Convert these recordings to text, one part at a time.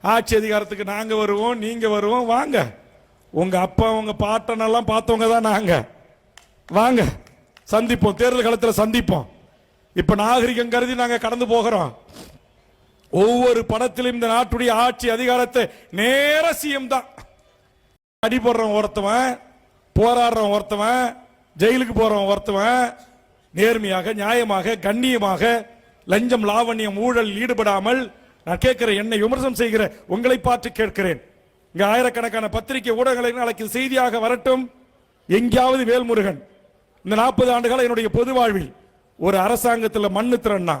ஆட்சி அதிகாரத்துக்கு நாங்க வருவோம் நீங்க வருவோம் வாங்க. உங்க அப்பா உங்க பாட்டனெல்லாம் பார்த்தவங்க தான் நாங்க. வாங்க. சந்திப்போம். தேர்தல் காலத்தில் சந்திப்போம். இப்ப நாகரிகம் கருதி நாங்க கடந்து போகிறோம். ஒவ்வொரு படத்திலும் இந்த நாட்டுடைய ஆட்சி அதிகாரத்தை நேர சிஎம் தான். அடிபடுறவன் ஒருத்தவன் போராடுறவன் ஒருத்தவன் ஜெயிலுக்கு போறவன் ஒருத்தவன் நேர்மையாக நியாயமாக கண்ணியமாக லஞ்சம் லாவண்யம் ஊழல் ஈடுபடாமல் நான் கேட்கிறேன் என்னை விமர்சனம் செய்கிற உங்களை பார்த்து கேட்கிறேன். இங்க ஆயிரக்கணக்கான பத்திரிகை ஊடகங்களை நாளைக்கு செய்தியாக வரட்டும். எங்கேயாவது வேல்முருகன் இந்த நாற்பது ஆண்டுகால என்னுடைய பொது வாழ்வில் ஒரு அரசாங்கத்தில் மண்ணு திறன்னா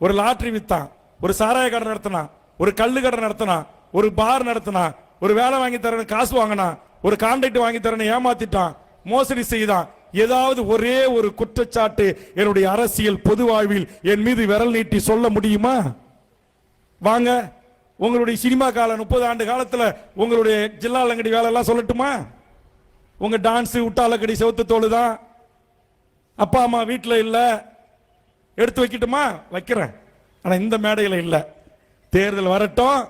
ஒரு லாட்ரி வித்தான் ஒரு சாராய கடை நடத்தினா ஒரு கல்லு கடை நடத்தினா ஒரு பார் நடத்தினா ஒரு வேலை வாங்கி தரணும் காசு வாங்கினா ஒரு கான்ட்ராக்ட் வாங்கி தரணும் ஏமாத்திட்டான் மோசடி செய்தான். ஏதாவது ஒரே ஒரு குற்றச்சாட்டு என்னுடைய அரசியல் பொது வாழ்வில் என் மீது விரல் நீட்டி சொல்ல முடியுமா? வாங்க உங்களுடைய சினிமா காலம் முப்பது ஆண்டு காலத்தில் உங்களுடைய ஜில்லா லங்கடி வேலை எல்லாம் சொல்லட்டுமா உங்கள் டான்ஸு உட்டாலக்கடி செவத்து தோல் தான். அப்பா அம்மா வீட்டில் இல்லை. எடுத்து வைக்கட்டுமா? வைக்கிறேன். ஆனால் இந்த மேடையில் இல்லை. தேர்தல் வரட்டும்.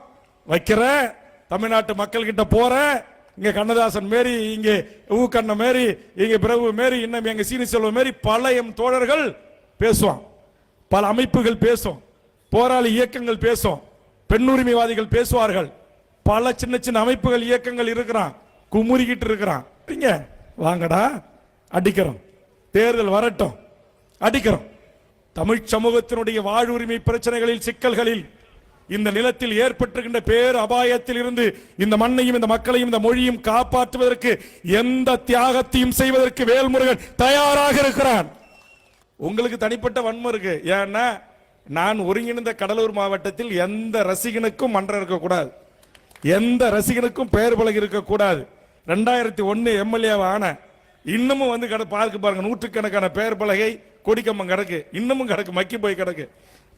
வைக்கிறேன். தமிழ்நாட்டு மக்கள்கிட்ட போகிறேன் இங்கே கண்ணதாசன் மாரி இங்கே ஊ கண்ண மாரி இங்கே பிரபு மாரி இன்னும் எங்கள் சீனி செல்வம் மாரி பல எம் தோழர்கள் பேசுவான். பல அமைப்புகள் பேசும். போராளி இயக்கங்கள் பேசும். பெண்ணுரிமைவாதிகள் பேசுவார்கள். பல சின்ன சின்ன அமைப்புகள் இயக்கங்கள் இருக்கிறான். குமுறிக்கிட்டு இருக்கிறான். வாங்கடா. அடிக்கிறோம். தேர்தல் வரட்டும். அடிக்கிறோம். தமிழ் சமூகத்தினுடைய வாழ்வுரிமை பிரச்சனைகளில் சிக்கல்களில் இந்த நிலத்தில் ஏற்பட்டிருக்கின்ற பேர் அபாயத்தில் இருந்து இந்த மண்ணையும் இந்த மக்களையும் இந்த மொழியும் காப்பாற்றுவதற்கு எந்த தியாகத்தையும் செய்வதற்கு வேல்முருகன் தயாராக இருக்கிறான். உங்களுக்கு தனிப்பட்ட வன்மம் இருக்கு. ஏன்னா நான் ஒருங்கிணைந்த கடலூர் மாவட்டத்தில் எந்த ரசிகனுக்கும் மன்றம் இருக்கக்கூடாது. எந்த ரசிகனுக்கும் பெயர் பலகை இருக்கக்கூடாது. ரெண்டாயிரத்தி ஒன்னு எம்எல்ஏ ஆன இன்னமும் வந்து கிட பார்க்க பாருங்க நூற்றுக்கணக்கான பெயர் பலகை கொடிக்கம்பம் கிடக்கு. இன்னமும் கிடக்கு மக்கி போய் கிடக்கு.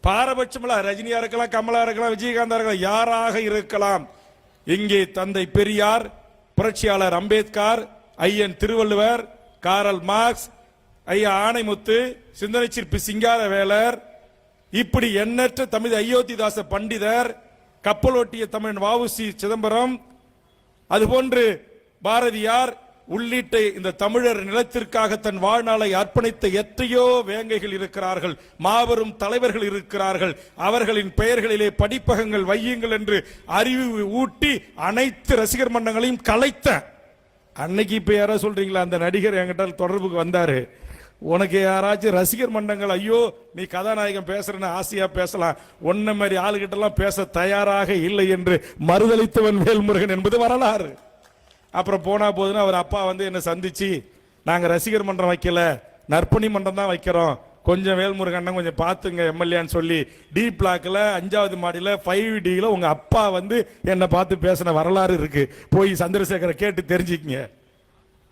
பாரபட்சமில்ல ரஜினியா இருக்கலாம் கமலா இருக்கலாம் விஜயகாந்தா இருக்கலாம் யாராக இருக்கலாம்? இங்கே தந்தை பெரியார் புரட்சியாளர் அம்பேத்கர் ஐயன் திருவள்ளுவர் காரல் மார்க்ஸ் ஐயா ஆணைமுத்து சிந்தனை சிற்பி சிங்காரவேலர் இப்படி எண்ணற்ற தமிழ் அயோத்திதாச பண்டிதர் கப்பலோட்டிய தமிழன் வாவுசி சிதம்பரம் அதுபோன்று பாரதியார் உள்ளிட்ட இந்த தமிழர் நிலத்திற்காக தன் வாழ்நாளை அர்ப்பணித்த எத்தையோ வேங்கைகள் இருக்கிறார்கள் மாபெரும் தலைவர்கள் இருக்கிறார்கள். அவர்களின் பெயர்களிலே படிப்பகங்கள் வையுங்கள் என்று அறிவு ஊட்டி அனைத்து ரசிகர் மன்றங்களையும் கலைத்த. அன்னைக்கு இப்ப யாரோ சொல்றீங்களா அந்த நடிகர் என்கிட்ட தொடர்புக்கு வந்தாரு. உனக்கு யாராச்சும் ரசிகர் மன்றங்கள் ஐயோ நீ கதாநாயகன் பேசுறன்னு ஆசையா பேசலாம். ஒன்ன மாதிரி ஆளுகிட்ட எல்லாம் பேச தயாராக இல்லை என்று மறுதளித்தவன் வேல்முருகன் என்பது வரலாறு. அப்புறம் போனா போதுன்னு அவர் அப்பா வந்து என்னை சந்திச்சு நாங்க ரசிகர் மன்றம் வைக்கல நற்பணி மன்றம் தான் வைக்கிறோம். கொஞ்சம் வேல்முருகன் அண்ணன் கொஞ்சம் பார்த்துங்க எம்எல்ஏன்னு சொல்லி டி பிளாக்கில் அஞ்சாவது மாடியில் ஃபைவ் டியில் உங்கள் அப்பா வந்து என்னை பார்த்து பேசின வரலாறு இருக்குது போய் சந்திரசேகரை கேட்டு தெரிஞ்சுக்கிங்க.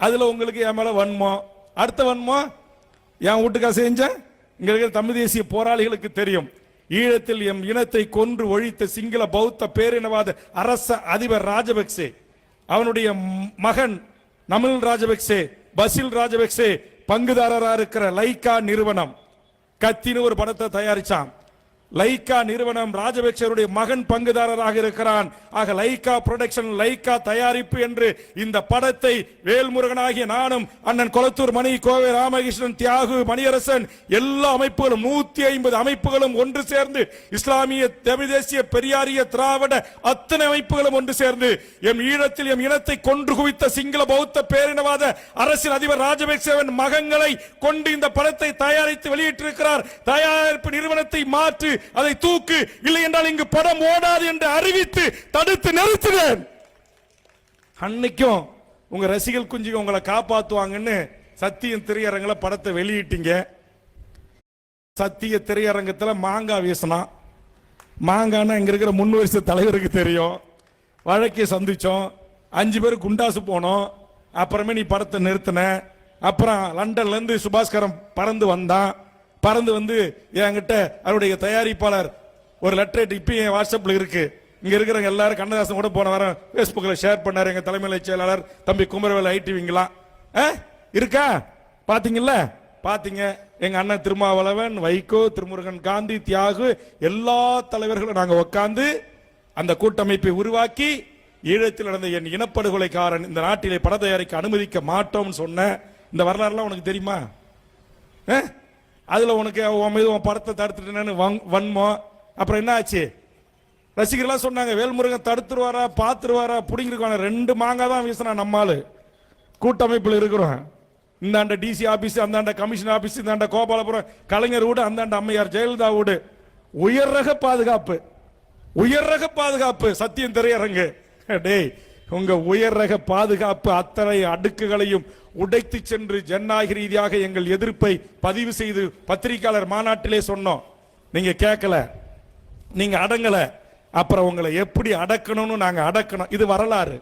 அதில் உங்களுக்கு என் மேலே வன்மம். அடுத்த வன்மம் என் வீட்டுக்கா செஞ்சேன் இங்க இருக்கிற தமிழ் தேசிய போராளிகளுக்கு தெரியும். ஈழத்தில் எம் இனத்தை கொன்று ஒழித்த சிங்கள பௌத்த பேரினவாத அரச அதிபர் ராஜபக்சே அவனுடைய மகன் நமில் ராஜபக்சே பசில் ராஜபக்சே பங்குதாரராக இருக்கிற லைகா நிறுவனம் கத்தின்னு ஒரு படத்தை தயாரிச்சான். லைகா நிறுவனம் ராஜபக்சருடைய மகன் பங்குதாரராக இருக்கிறான். ஆக லைகா புரொடக்ஷன் லைகா தயாரிப்பு என்று இந்த படத்தை வேல்முருகனாகிய நானும் அண்ணன் கொளத்தூர் மணி கோவை ராமகிருஷ்ணன் தியாகு மணியரசன் எல்லா அமைப்புகளும் நூத்தி ஐம்பது அமைப்புகளும் ஒன்று சேர்ந்து இஸ்லாமிய தமிழ் தேசிய பெரியாரிய திராவிட அத்தனை அமைப்புகளும் ஒன்று சேர்ந்து எம் ஈழத்தில் எம் இனத்தை கொன்று குவித்த சிங்கள பௌத்த பேரினவாத அரசியல் அதிபர் ராஜபக்சேவன் மகன்களை கொண்டு இந்த படத்தை தயாரித்து வெளியிட்டிருக்கிறார். தயாரிப்பு நிறுவனத்தை மாற்றி அதை தூக்கு இல்லை என்றால் இங்கு படம் ஓடாது என்று அறிவித்து தடுத்து நிறுத்தினேன் அன்னைக்கும் உங்க ரசிகர் குஞ்சு உங்களை காப்பாத்துவாங்கன்னு சத்தியம் திரையரங்கில் படத்தை வெளியிட்டீங்க. சத்திய திரையரங்கத்தில் மாங்காய் வீசினான் மாங்கானா இங்க இருக்கிற முன் வரிசை தலைவருக்கு தெரியும். வழக்கை சந்திச்சோம். அஞ்சு பேர் குண்டாசு போனோம். அப்புறமே நீ படத்தை நிறுத்தின. அப்புறம் லண்டன்லேருந்து சுபாஷ்கரம் பறந்து வந்தான். பறந்து வந்து என்கிட்ட அவருடைய தயாரிப்பாளர் ஒரு லெட்டர் இப்ப என் வாட்ஸ்அப்பில் இருக்கு. இங்க இருக்கிறவங்க எல்லாரும் கண்ணதாசன் கூட போன வாரம் பேஸ்புக்கில் ஷேர் பண்ணார். எங்க தலைமை செயலாளர் தம்பி குமரவேல் ஐடிவிங்களா இருக்கா? பாத்தீங்கல்ல? பாத்தீங்க. எங்க அண்ணன் திருமாவளவன் வைகோ திருமுருகன் காந்தி தியாகு எல்லா தலைவர்களும் நாங்க உட்கார்ந்து அந்த கூட்டமைப்பை உருவாக்கி ஈழத்தில் நடந்த என் இனப்படுகொலைக்காரன் இந்த நாட்டிலே பட தயாரிக்க அனுமதிக்க மாட்டோம்னு சொன்ன இந்த வரலாறுலாம் உனக்கு தெரியுமா? ஆ? அதில் உனக்கு உன் மீது உன் படத்தை தடுத்துட்டேன்னு வங் வன்மம் அப்புறம் என்ன ஆச்சு ரசிகர்லாம் சொன்னாங்க வேல்முருகன் தடுத்துருவாரா பார்த்துருவாரா பிடிங்கிருக்கான ரெண்டு மாங்காய் தான் வீசினா நம்மால் கூட்டமைப்பில் இருக்கிறோம். இந்தாண்ட டிசி ஆஃபீஸ் அந்தாண்ட கமிஷன் ஆஃபீஸ் இந்தாண்ட கோபாலபுரம் கலைஞர் வீடு அந்தாண்ட அம்மையார் ஜெயலலிதா வீடு உயர் ரக பாதுகாப்பு. உயர் ரக பாதுகாப்பு. சத்தியம் திரையரங்கு. டேய் உங்க உயர் ரக பாதுகாப்பு அத்தனை அடுக்குகளையும் உடைத்து சென்று ஜனநாயக ரீதியாக எங்கள் எதிர்ப்பை பதிவு செய்து பத்திரிகையாளர் மாநாட்டிலே சொன்னோம். நீங்க கேட்கல. நீங்க அடங்கல. அப்புறம் உங்களை எப்படி அடக்கணும்னு நாங்க அடக்கணும். இது வரலாறு.